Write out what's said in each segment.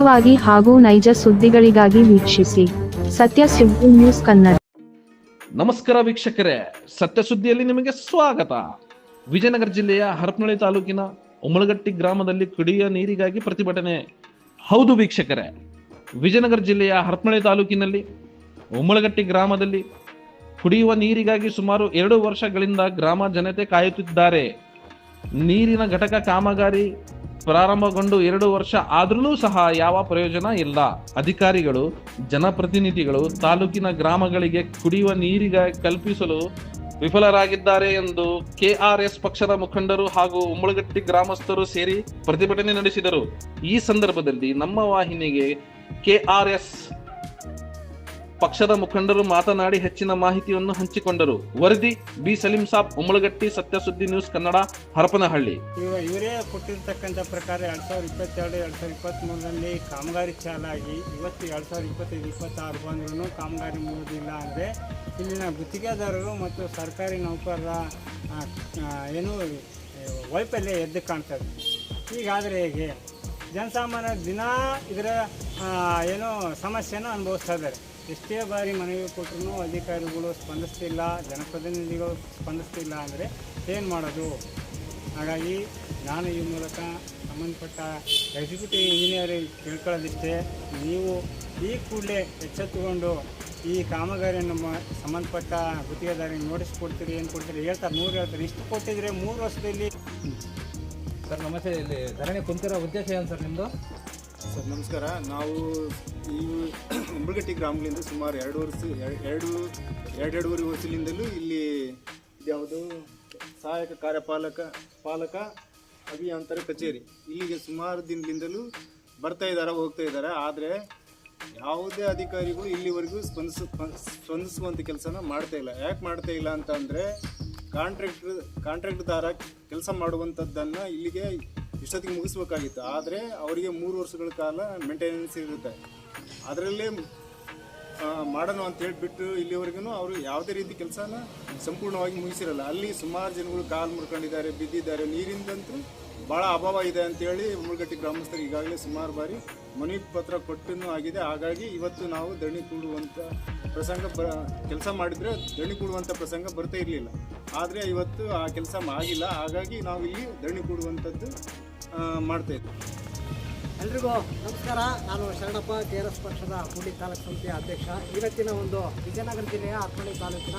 ನಿಖರವಾಗಿ ಹಾಗೂ ನೈಜ ಸುದ್ದಿಗಳಿಗಾಗಿ ವೀಕ್ಷಿಸಿ. ಸತ್ಯ ಸುದ್ದಿ ನ್ಯೂಸ್ ಕನ್ನಡ. ನಮಸ್ಕಾರ ವೀಕ್ಷಕರೇ. ಸತ್ಯ ಸುದ್ದಿಯಲ್ಲಿ ನಿಮಗೆ ಸ್ವಾಗತ. ವಿಜಯನಗರ ಜಿಲ್ಲೆಯ ಹರಪನಹಳ್ಳಿ ತಾಲೂಕಿನ ಉಮ್ಮಳಗಟ್ಟಿ ಗ್ರಾಮದಲ್ಲಿ ಕುಡಿಯುವ ನೀರಿಗಾಗಿ ಪ್ರತಿಭಟನೆ. ಹೌದು ವೀಕ್ಷಕರೇ. ವಿಜಯನಗರ ಜಿಲ್ಲೆಯ ಹರಪನಹಳ್ಳಿ ತಾಲೂಕಿನಲ್ಲಿ ಉಮ್ಮಳಗಟ್ಟಿ ಗ್ರಾಮದಲ್ಲಿ ಕುಡಿಯುವ ನೀರಿಗಾಗಿ ಸುಮಾರು ಎರಡು ವರ್ಷಗಳಿಂದ ಗ್ರಾಮ ಜನತೆ ಕಾಯುತ್ತಿದ್ದಾರೆ. ನೀರಿನ ಘಟಕ ಕಾಮಗಾರಿ ಪ್ರಾರಂಭಗೊಂಡು ಎರಡು ವರ್ಷ ಆದ್ರೂ ಸಹ ಯಾವ ಪ್ರಯೋಜನ ಇಲ್ಲ. ಅಧಿಕಾರಿಗಳು, ಜನಪ್ರತಿನಿಧಿಗಳು ತಾಲೂಕಿನ ಗ್ರಾಮಗಳಿಗೆ ಕುಡಿಯುವ ನೀರಿಗಾಗಿ ಕಲ್ಪಿಸಲು ವಿಫಲರಾಗಿದ್ದಾರೆ ಎಂದು ಕೆಆರ್ಎಸ್ ಪಕ್ಷದ ಮುಖಂಡರು ಹಾಗೂ ಉಮ್ಮಳಗಟ್ಟಿ ಗ್ರಾಮಸ್ಥರು ಸೇರಿ ಪ್ರತಿಭಟನೆ ನಡೆಸಿದರು. ಈ ಸಂದರ್ಭದಲ್ಲಿ ನಮ್ಮ ವಾಹಿನಿಗೆ ಕೆಆರ್ಎಸ್ ಪಕ್ಷದ ಮುಖಂಡರು ಮಾತನಾಡಿ ಹೆಚ್ಚಿನ ಮಾಹಿತಿಯನ್ನು ಹಂಚಿಕೊಂಡರು. ವರದಿ, ಬಿ. ಸಲೀಂ ಸಾಬ್, ಉಮ್ಮಳಗಟ್ಟಿ, ಸತ್ಯಸುದ್ದಿ ನ್ಯೂಸ್ ಕನ್ನಡ, ಹರಪನಹಳ್ಳಿ. ಇವ ಇವರೇ ಕೊಟ್ಟಿರ್ತಕ್ಕಂಥ ಪ್ರಕಾರ ಎರಡ್ ಸಾವಿರದ ಇಪ್ಪತ್ತೆರಡು, ಎರಡ್ ಸಾವಿರದ ಇಪ್ಪತ್ತ್ಮೂರರಲ್ಲಿ ಕಾಮಗಾರಿ ಚಾಲಾಗಿ ಇವತ್ತು ಎರಡ್ ಸಾವಿರದ ಇಪ್ಪತ್ತೈದು, ಇಪ್ಪತ್ತಾರು ಬಂದ್ರೂ ಕಾಮಗಾರಿ ಮುಗಿದಿಲ್ಲ ಅಂದರೆ ಇಲ್ಲಿನ ಗುತ್ತಿಗೆದಾರರು ಮತ್ತು ಸರ್ಕಾರಿ ನೌಕರರ ಏನು ವೈಫಲ್ಯ ಎದ್ದು ಕಾಣ್ತದೆ. ಹೀಗಾದರೆ ಹೇಗೆ? ಜನಸಾಮಾನ್ಯ ದಿನ ಇದರ ಏನೋ ಸಮಸ್ಯೆನ ಅನುಭವಿಸ್ತಾ ಇದ್ದಾರೆ. ಎಷ್ಟೇ ಬಾರಿ ಮನವಿ ಕೊಟ್ಟರು ಅಧಿಕಾರಿಗಳು ಸ್ಪಂದಿಸ್ತಿಲ್ಲ, ಜನಪ್ರತಿನಿಧಿಗಳು ಸ್ಪಂದಿಸ್ತಿಲ್ಲ ಅಂದರೆ ಏನು ಮಾಡೋದು? ಹಾಗಾಗಿ ನಾನು ಈ ಮೂಲಕ ಸಂಬಂಧಪಟ್ಟ ಎಕ್ಸಿಕ್ಯೂಟಿವ್ ಇಂಜಿನಿಯರಿಂಗ್ ತಿಳ್ಕೊಳ್ಳೋದಿಷ್ಟೇ ನೀವು ಈ ಕೂಡಲೇ ಎಚ್ಚೆತ್ತುಕೊಂಡು ಈ ಕಾಮಗಾರಿಯನ್ನು ಮ- ಸಂಬಂಧಪಟ್ಟ ಗುತ್ತಿಗೆದಾರಿಗೆ ನೋಟಿಸ್ ಕೊಡ್ತೀರಿ, ಏನು ಕೊಡ್ತೀರಿ ಹೇಳ್ತಾರೆ, ನೂರು ಹೇಳ್ತಾರೆ. ಇಷ್ಟು ಕೊಟ್ಟಿದ್ರೆ ಮೂರು ವರ್ಷದಲ್ಲಿ ಸರ್, ನಮಸ್ತೆ. ಇಲ್ಲಿ ಧರಣಿ ಕುಂತಿರೋ ಉದ್ದೇಶ ಏನು ಸರ್ ನಿಮ್ಮದು ಸರ್, ನಮಸ್ಕಾರ. ನಾವು ಈ ಉಂಬಳಗಟ್ಟಿ ಗ್ರಾಮದಿಂದ ಸುಮಾರು ಎರಡು ವರ್ಷ ಎರ- ಎರಡು ಎರಡೆರಡೂವರೆ ವರ್ಷದಿಂದಲೂ ಇಲ್ಲಿ ಯಾವುದು ಸಹಾಯಕ ಕಾರ್ಯಪಾಲಕ ಪಾಲಕ ಅಭಿಯಂತರ ಕಚೇರಿ. ಇಲ್ಲಿಗೆ ಸುಮಾರು ದಿನದಿಂದಲೂ ಬರ್ತಾ ಇದ್ದಾರೆ, ಹೋಗ್ತಾ ಇದ್ದಾರೆ. ಆದರೆ ಯಾವುದೇ ಅಧಿಕಾರಿಗಳು ಇಲ್ಲಿವರೆಗೂ ಸ್ಪಂದಿಸ ಸ್ಪಂದಿಸುವಂಥ ಕೆಲಸನ ಮಾಡ್ತಾ ಇಲ್ಲ. ಯಾಕೆ ಮಾಡ್ತಾ ಇಲ್ಲ ಅಂತ ಅಂದರೆ ಕಾಂಟ್ರಾಕ್ಟ್ರ್ ಕಾಂಟ್ರಾಕ್ಟ್ದಾರ ಕೆಲಸ ಮಾಡುವಂಥದ್ದನ್ನು ಇಲ್ಲಿಗೆ ಇಷ್ಟೊತ್ತಿಗೆ ಮುಗಿಸ್ಬೇಕಾಗಿತ್ತು. ಆದರೆ ಅವರಿಗೆ ಮೂರು ವರ್ಷಗಳ ಕಾಲ ಮೇಂಟೆನೆನ್ಸ್ ಇರುತ್ತೆ. ಅದರಲ್ಲೇ ಮಾಡೋಣ ಅಂತ ಹೇಳಿಬಿಟ್ಟು ಇಲ್ಲಿವರೆಗೂ ಅವರು ಯಾವುದೇ ರೀತಿ ಕೆಲಸನ ಸಂಪೂರ್ಣವಾಗಿ ಮುಗಿಸಿರಲ್ಲ. ಅಲ್ಲಿ ಸುಮಾರು ಜನಗಳು ಕಾಲು ಮುರ್ಕೊಂಡಿದ್ದಾರೆ, ಬಿದ್ದಿದ್ದಾರೆ. ನೀರಿಂದಂತೂ ಭಾಳ ಅಭಾವ ಇದೆ ಅಂತೇಳಿ ಮುಳುಗಟ್ಟಿ ಗ್ರಾಮಸ್ಥರು ಈಗಾಗಲೇ ಸುಮಾರು ಬಾರಿ ಮನವಿ ಪತ್ರ ಕೊಟ್ಟೂ ಆಗಿದೆ. ಹಾಗಾಗಿ ಇವತ್ತು ನಾವು ದಣಿ ಕೂಡುವಂಥ ಪ್ರಸಂಗ ಬ, ಕೆಲಸ ಮಾಡಿದರೆ ದಣಿ ಕೂಡುವಂಥ ಪ್ರಸಂಗ ಬರ್ತಾ ಇರಲಿಲ್ಲ. ಆದರೆ ಇವತ್ತು ಆ ಕೆಲಸ ಆಗಿಲ್ಲ. ಹಾಗಾಗಿ ನಾವು ಇಲ್ಲಿ ದಣಿ ಕೂಡುವಂಥದ್ದು ಮಾಡ್ತಾ ಇದ್ದೀವಿ ಎಲ್ರಿಗೂ ನಮಸ್ಕಾರ. ನಾನು ಶರಣಪ್ಪ, ಕೆ ಆರ್ ಎಸ್ ಪಕ್ಷದ ಹುಬ್ಬಳ್ಳಿ ತಾಲೂಕು ಸಮಿತಿಯ ಅಧ್ಯಕ್ಷ. ಇವತ್ತಿನ ಒಂದು ವಿಜಯನಗರ ಜಿಲ್ಲೆಯ ಹತ್ತಳ್ಳಿ ತಾಲೂಕಿನ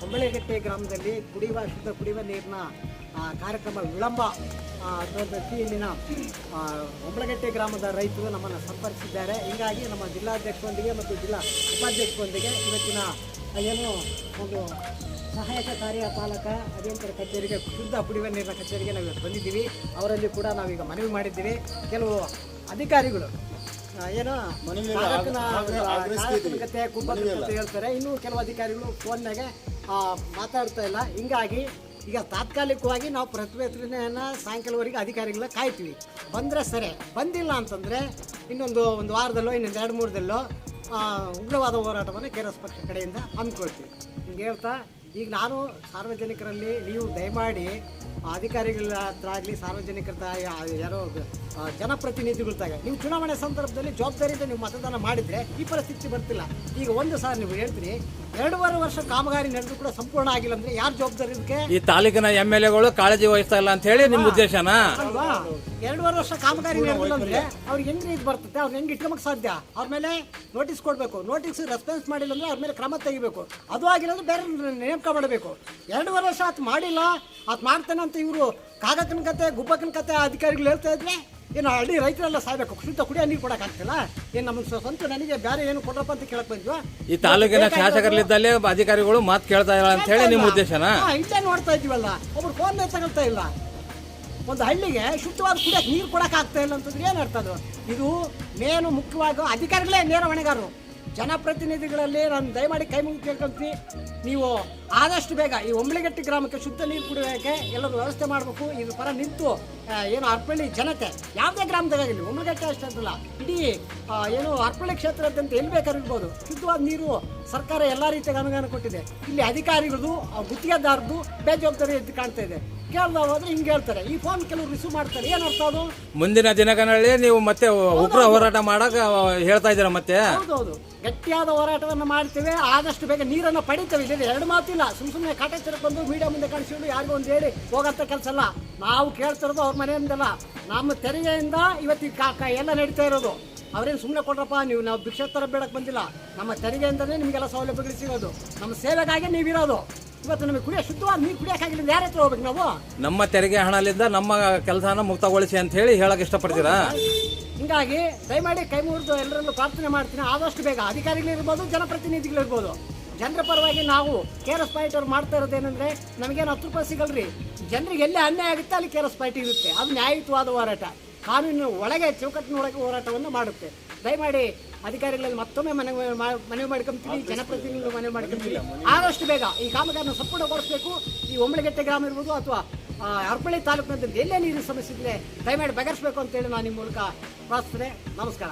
ಹೊಂಬಳೆಗಟ್ಟೆ ಗ್ರಾಮದಲ್ಲಿ ಕುಡಿಯುವ, ಶುದ್ಧ ಕುಡಿಯುವ ನೀರಿನ ಕಾರ್ಯಕ್ರಮ ವಿಳಂಬ ಇಲ್ಲಿನ ಹೊಂಬಳಗಟ್ಟೆ ಗ್ರಾಮದ ರೈತರು ನಮ್ಮನ್ನು ಸಂಪರ್ಕಿಸಿದ್ದಾರೆ. ಹೀಗಾಗಿ ನಮ್ಮ ಜಿಲ್ಲಾಧ್ಯಕ್ಷರೊಂದಿಗೆ ಮತ್ತು ಜಿಲ್ಲಾ ಉಪಾಧ್ಯಕ್ಷರೊಂದಿಗೆ ಇವತ್ತಿನ ಏನು ಒಂದು ಸಹಾಯಕ ಕಾರ್ಯಪಾಲಕ ಅಭಿಯಂತರ ಕಚೇರಿಗೆ ಶುದ್ಧ ಕುಡಿಯುವ ನೀರಿನ ಕಚೇರಿಗೆ ನಾವು ಇವತ್ತು ಬಂದಿದ್ದೀವಿ. ಅವರಲ್ಲಿ ಕೂಡ ನಾವೀಗ ಮನವಿ ಮಾಡಿದ್ದೀವಿ. ಕೆಲವು ಅಧಿಕಾರಿಗಳು ಏನೋ. ಕತೆ ಹೇಳ್ತಾರೆ. ಇನ್ನೂ ಕೆಲವು ಅಧಿಕಾರಿಗಳು ಫೋನ್ನಾಗೆ ಮಾತಾಡ್ತಾ ಇಲ್ಲ. ಹಿಂಗಾಗಿ ಈಗ ತಾತ್ಕಾಲಿಕವಾಗಿ ನಾವು ಪ್ರತಿಭಟನೆಯನ್ನು ಸಾಯಂಕಾಲವರೆಗೆ ಅಧಿಕಾರಿಗಳ ಕಾಯ್ತೀವಿ. ಬಂದರೆ ಸರಿ. ಬಂದಿಲ್ಲ ಅಂತಂದರೆ ಇನ್ನೊಂದು ಒಂದು ವಾರದಲ್ಲೋ ಇನ್ನೊಂದು ಎರಡು ಮೂರದಲ್ಲೋ ಉಗ್ರವಾದ ಹೋರಾಟವನ್ನು ಕೆ ಆರ್ ಎಸ್ ಪಕ್ಷ ಕಡೆಯಿಂದ ಅಂದ್ಕೊಳ್ತೀವಿ ಹಿಂಗೆ ಹೇಳ್ತಾ ಈಗ ನಾನು ಸಾರ್ವಜನಿಕರಲ್ಲಿ ನೀವು ದಯಮಾಡಿ ಅಧಿಕಾರಿಗಳ ಹತ್ರ ಆಗಲಿ ಸಾರ್ವಜನಿಕರ ಯಾರೋ ಜನಪ್ರತಿನಿಧಿಗಳ ನೀವು ಚುನಾವಣೆ ಸಂದರ್ಭದಲ್ಲಿ ಜವಾಬ್ದಾರಿಯಿಂದ ನೀವು ಮತದಾನ ಮಾಡಿದರೆ ಈ ಪರಿಸ್ಥಿತಿ ಬರ್ತಿಲ್ಲ. ಈಗ ಒಂದು ಸಾರಿ ನೀವು ಹೇಳ್ತೀರಿ ಎರಡೂವರೆ ವರ್ಷ ಕಾಮಗಾರಿ ನಡೆದು ಕೂಡ ಸಂಪೂರ್ಣ ಆಗಿಲ್ಲ ಅಂದ್ರೆ ಯಾರು ಜವಾಬ್ದಾರಿ ಇದಕ್ಕೆ ಈ ತಾಲೂಕಿನ ಎಂ ಎಲ್ ಎಗಳು ಕಾಳಜಿ ವಹಿಸ್ತಾ ಇಲ್ಲ ಅಂತ ಹೇಳಿ ನಿಮ್ಮ ಉದ್ದೇಶನ? ಅಲ್ವಾ? ಎರಡೂವರೆ ವರ್ಷ ಕಾಮಗಾರಿ ನಡೆದಿಲ್ಲ ಅಂದ್ರೆ ಅವ್ರಿಗೆ ಹೆಂಗ್ ಇದು ಬರ್ತದೆ? ಅವ್ರು ಹೆಂಗ್ ಇಟ್ಕೊಂಬಕ್ ಸಾಧ್ಯ? ಅವ್ರ ಮೇಲೆ ನೋಟಿಸ್ ಕೊಡಬೇಕು. ನೋಟಿಸ್ ರೆಸ್ಪಾನ್ಸ್ ಮಾಡಿಲ್ಲ ಅಂದ್ರೆ ಅವ್ರ ಮೇಲೆ ಕ್ರಮ ತೆಗಿಬೇಕು. ಅದು ಆಗಿಲ್ಲ ಅಂದ್ರೆ ಬೇರೆ ನೇಮಕ ಮಾಡಬೇಕು. ಎರಡೂವರೆ ವರ್ಷ ಅದು ಮಾಡಿಲ್ಲ ಆತ್ ಮಾಡ್ತಾನೆ ಅಂತ ಇವರು ಕಾಗಕ್ಕನ ಕತೆ ಗುಬ್ಬಕ್ಕನ ಕತೆ ಅಧಿಕಾರಿಗಳು ಹೇಳ್ತಾ ಇದ್ರೆ ಏನು ಹಳ್ಳಿ ರೈತರೆಲ್ಲ ಸಾಯ್ಬೇಕು ಶುದ್ಧ ಕುಡಿಯೋ ನೀರು ಕೊಡೋಕ್ಕಾಗ್ತಿಲ್ಲ ಏನು ನಮ್ಮ ಸ್ವಂತ ನನಗೆ ಬೇರೆ ಏನು ಕೊಡ್ರಪ್ಪ ಅಂತ ಕೇಳಕ್ ಬಂದ್ವಾ ಈ ತಾಲೂಕಿನ ಶಾಸಕರಲ್ಲಿದ್ದಲ್ಲೇ ಅಧಿಕಾರಿಗಳು ಮಾತು ಕೇಳ್ತಾ ಇಲ್ಲ ಅಂತ ಹೇಳಿ ನಿಮ್ಮ ಉದ್ದೇಶನಾ? ಇಲ್ಲೇ ನೋಡ್ತಾ ಇದೀವಲ್ಲ ಒಬ್ರು ಫೋನ್ ತಗೊಳ್ತಾ ಇಲ್ಲ. ಒಂದು ಹಳ್ಳಿಗೆ ಶುದ್ಧವಾದ ಕುಡಿಯಕ್ಕೆ ನೀರು ಕೊಡಕ್ಕೆ ಆಗ್ತಾ ಇಲ್ಲ ಅಂತಂದ್ರೆ ಏನು ಅರ್ಥ ಅದು? ಇದು ಮೇನು ಮುಖ್ಯವಾಗಿ ಅಧಿಕಾರಿಗಳೇ ನೇರ ಹೊಣೆಗಾರರು. ಜನಪ್ರತಿನಿಧಿಗಳಲ್ಲಿ ನಾನು ದಯಮಾಡಿ ಕೈ ಮುಗಿ ಕೇಳ್ಕೊಂತೀನಿ. ನೀವು ಆದಷ್ಟು ಬೇಗ ಈ ಒಂಬಳಿಗಟ್ಟಿ ಗ್ರಾಮಕ್ಕೆ ಶುದ್ಧ ನೀರು ಕುಡಿಯೋಕ್ಕೆ ಎಲ್ಲರೂ ವ್ಯವಸ್ಥೆ ಮಾಡಬೇಕು. ಇದ್ರ ಪರ ನಿಂತು ಏನು ಅರ್ಪಳ್ಳಿ ಜನತೆ, ಯಾವುದೇ ಗ್ರಾಮದಾಗಲಿ ಒಂಬಳಿಗಟ್ಟೆ ಅಷ್ಟೇ ಅಂತಲ್ಲ, ಇಡೀ ಏನು ಅರ್ಪಳ್ಳಿ ಕ್ಷೇತ್ರದಂತ ಎಲ್ಲಿ ಬೇಕಾದ್ರೂ ಇರ್ಬೋದು. ಶುದ್ಧವಾದ ನೀರು ಸರ್ಕಾರ ಎಲ್ಲ ರೀತಿಯ ಅನುದಾನ ಕೊಟ್ಟಿದೆ. ಇಲ್ಲಿ ಅಧಿಕಾರಿಗಳದು ಗುತ್ತಿಗೆದಾರದು ಬೇಜವಾಬ್ದಾರಿ ಎದ್ದು ಕಾಣ್ತಾ ಇದೆ. ಕೇಳ್ದ ಹೋದ್ರೆ ಹಿಂಗೆ ಹೇಳ್ತಾರೆ. ಈ ಫೋನ್ ಕೆಲವರು ರಿಸೀವ್ ಮಾಡ್ತಾರೆ. ಏನರ್ಥ ಅದು? ಮುಂದಿನ ದಿನಗಳಲ್ಲಿ ನೀವು ಮತ್ತೆ ಉಗ್ರ ಹೋರಾಟ ಮಾಡಕ್ ಹೇಳ್ತಾ ಇದ್ದೀರಾ ಮತ್ತೆ? ಹೌದೌದು ಗಟ್ಟಿಯಾದ ಹೋರಾಟವನ್ನು ಮಾಡ್ತೇವೆ. ಆದಷ್ಟು ಬೇಗ ನೀರನ್ನು ಪಡಿತೇವೆ. ಇಲ್ಲಿ ಎರಡು ಮಾತಿಲ್ಲ. ಸುಮ್ ಸುಮ್ಮನೆ ಕಾಟಾಚಾರಕ್ಕೆ ಬಂದು ಮೀಡಿಯಾ ಮುಂದೆ ಕಾಣಿಸಿಕೊಂಡು ಯಾರಿಗೂ ಒಂದು ಹೇಳಿ ಹೋಗಂತ ಕೆಲಸ ಅಲ್ಲ. ನಾವು ಕೇಳ್ತಿರೋದು ಅವ್ರ ಮನೆಯಿಂದಲ್ಲ. ನಮ್ಮ ತೆರಿಗೆಯಿಂದ ಇವತ್ತು ಕಾಕ ಎಲ್ಲ ನಡೀತಾ ಇರೋದು. ಅವ್ರೇನು ಸುಮ್ಮನೆ ಕೊಡ್ರಪ್ಪ ನೀವು ನಾವು ಭಿಕ್ಷೆ ತರ ಬೇಡಕ್ಕೆ ಬಂದಿಲ್ಲ. ನಮ್ಮ ತೆರಿಗೆಯಿಂದಲೇ ನಿಮಗೆಲ್ಲ ಸೌಲಭ್ಯಗಳು ಸಿಗೋದು. ನಮ್ಮ ಸೇವೆಗಾಗಿ ನೀವಿರೋದು. ಇವತ್ತು ನಮಗೆ ಕುಡಿಯೋ ಶುದ್ಧವಾದ ನೀರು ಕುಡಿಯೋಕ್ಕಾಗಿಲ್ಲ ಯಾರ ಹತ್ರ ಹೋಗ್ಬೇಕು ನಾವು? ನಮ್ಮ ತೆರಿಗೆ ಹಣದಿಂದ ನಮ್ಮ ಕೆಲಸನ ಮುಕ್ತಗೊಳಿಸಿ ಅಂತ ಹೇಳಿ ಹೇಳಕ್ ಇಷ್ಟಪಡ್ತೀರಾ? ಹಿಂಗಾಗಿ ದಯಮಾಡಿ ಕೈ ಮುರಿದು ಎಲ್ಲರಲ್ಲೂ ಪ್ರಾರ್ಥನೆ ಮಾಡ್ತೀನಿ. ಆದಷ್ಟು ಬೇಗ ಅಧಿಕಾರಿಗಳಿರ್ಬೋದು ಜನಪ್ರತಿನಿಧಿಗಳಿರ್ಬೋದು. ಜನರ ಪರವಾಗಿ ನಾವು ಕೆ ಆರ್ ಎಸ್ ಪಾಯಿಂಟ್ ಅವ್ರು ಮಾಡ್ತಾ ಇರೋದೇನೆಂದ್ರೆ ನಮಗೇನು ಹತ್ತು ರೂಪಾಯಿ ಸಿಗಲ್ರಿ ಜನರಿಗೆ ಎಲ್ಲಿ ಅನ್ಯಾಯ ಆಗುತ್ತೆ ಅಲ್ಲಿ ಕೆ ಆರ್ ಎಸ್ ಪಾಯಿಂಟ್ ಇರುತ್ತೆ. ಅದು ನ್ಯಾಯಯುತವಾದ ಹೋರಾಟ. ಕಾನೂನಿನ ಒಳಗೆ ಚೌಕಟ್ಟಿನೊಳಗೆ ಹೋರಾಟವನ್ನು ಮಾಡುತ್ತೆ. ದಯಮಾಡಿ ಅಧಿಕಾರಿಗಳಲ್ಲಿ ಮತ್ತೊಮ್ಮೆ ಮನವಿ ಮನವಿ ಮಾಡ್ಕೊಂತೀವಿ ಜನಪ್ರತಿನಿಧಿಗಳು ಮನವಿ ಮಾಡ್ಕೊಂತೀವಿ ಆದಷ್ಟು ಬೇಗ. ಈ ಕಾಮಗಾರಿನ ಸಂಪೂರ್ಣಗೊಳಿಸಬೇಕು ಈ ಒಮ್ಮಳಗೆಟ್ಟೆ ಗ್ರಾಮ ಇರ್ಬೋದು ಅಥವಾ ಅರ್ಪಳ್ಳಿ ಹರಪಳ್ಳಿ ತಾಲೂಕಿನಂತ ಎಲ್ಲೇ ನೀರಿನ ಸಮಸ್ಯೆ ಇದ್ರೆ ದಯಮಾಡಿ ಬಗೆಹರಿಸಬೇಕು ಅಂತೇಳಿ ನಾನು ನಿಮ್ಮ ಮೂಲಕ ಪ್ರಾರ್ಥನೆ ನಮಸ್ಕಾರ.